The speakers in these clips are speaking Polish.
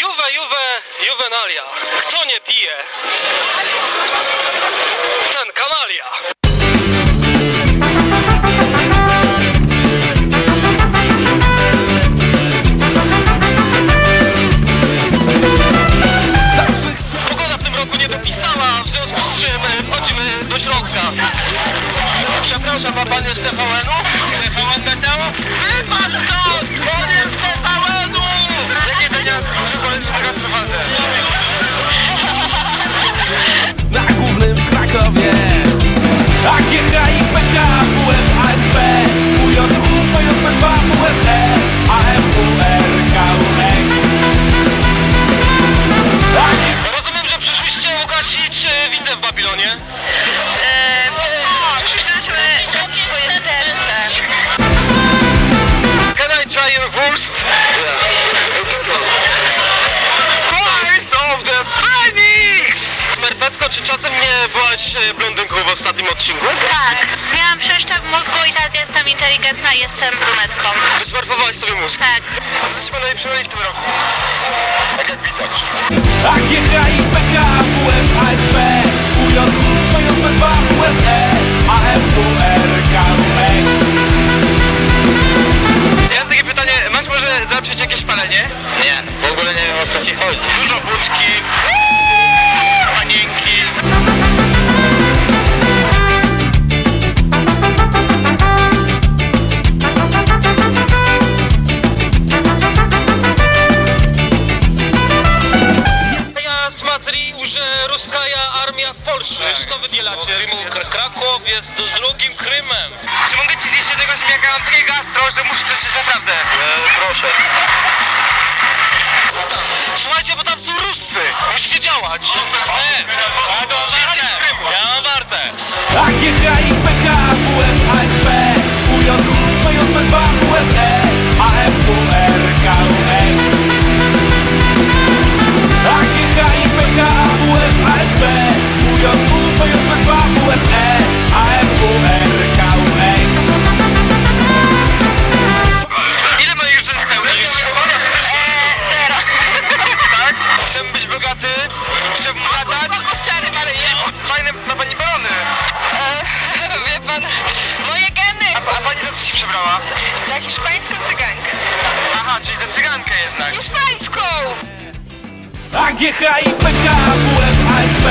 Juve, Juve, Juvenalia. Kto nie pije? Ten kanalia. Pogoda w tym roku nie dopisała, w związku z czym e, wchodzimy do środka. Przepraszam, a pan jest TVN-u? TVN BTO? Wypadł! Wurst? Rise of the Phoenix! Merpecko, czy czasem nie byłaś e, blondynką w ostatnim odcinku? Tak, miałam przeszczep mózgu i teraz jestem inteligentna i jestem brunetką. Wysmarfowałaś sobie mózg. Tak. Jesteśmy najlepsi w tym roku. Tak jak widać. załatwić jakieś palenie? Nie, w ogóle nie wiem o co ci chodzi. Dużo wódki, panienki. Ja смотри, уже русская армия в Польsce. Что wy dzielacie? Kraków jest drugim Krymem. Czy mogę ci zjeść jednego ziemniaka? Mam takie gastro, że muszę to się naprawdę. proszę. Słuchajcie, bo tam są Ruscy. Musicie działać. Pani za hiszpańską cygankę. Aha, czyli za cygankę jednak. Hiszpańską. AGH i PK, WF, ASP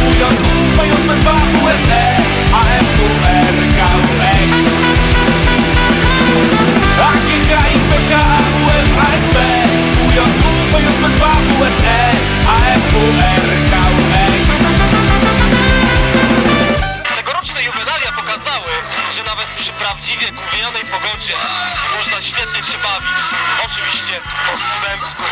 PJP2, pogodzie można świetnie się bawić. Oczywiście po studencku.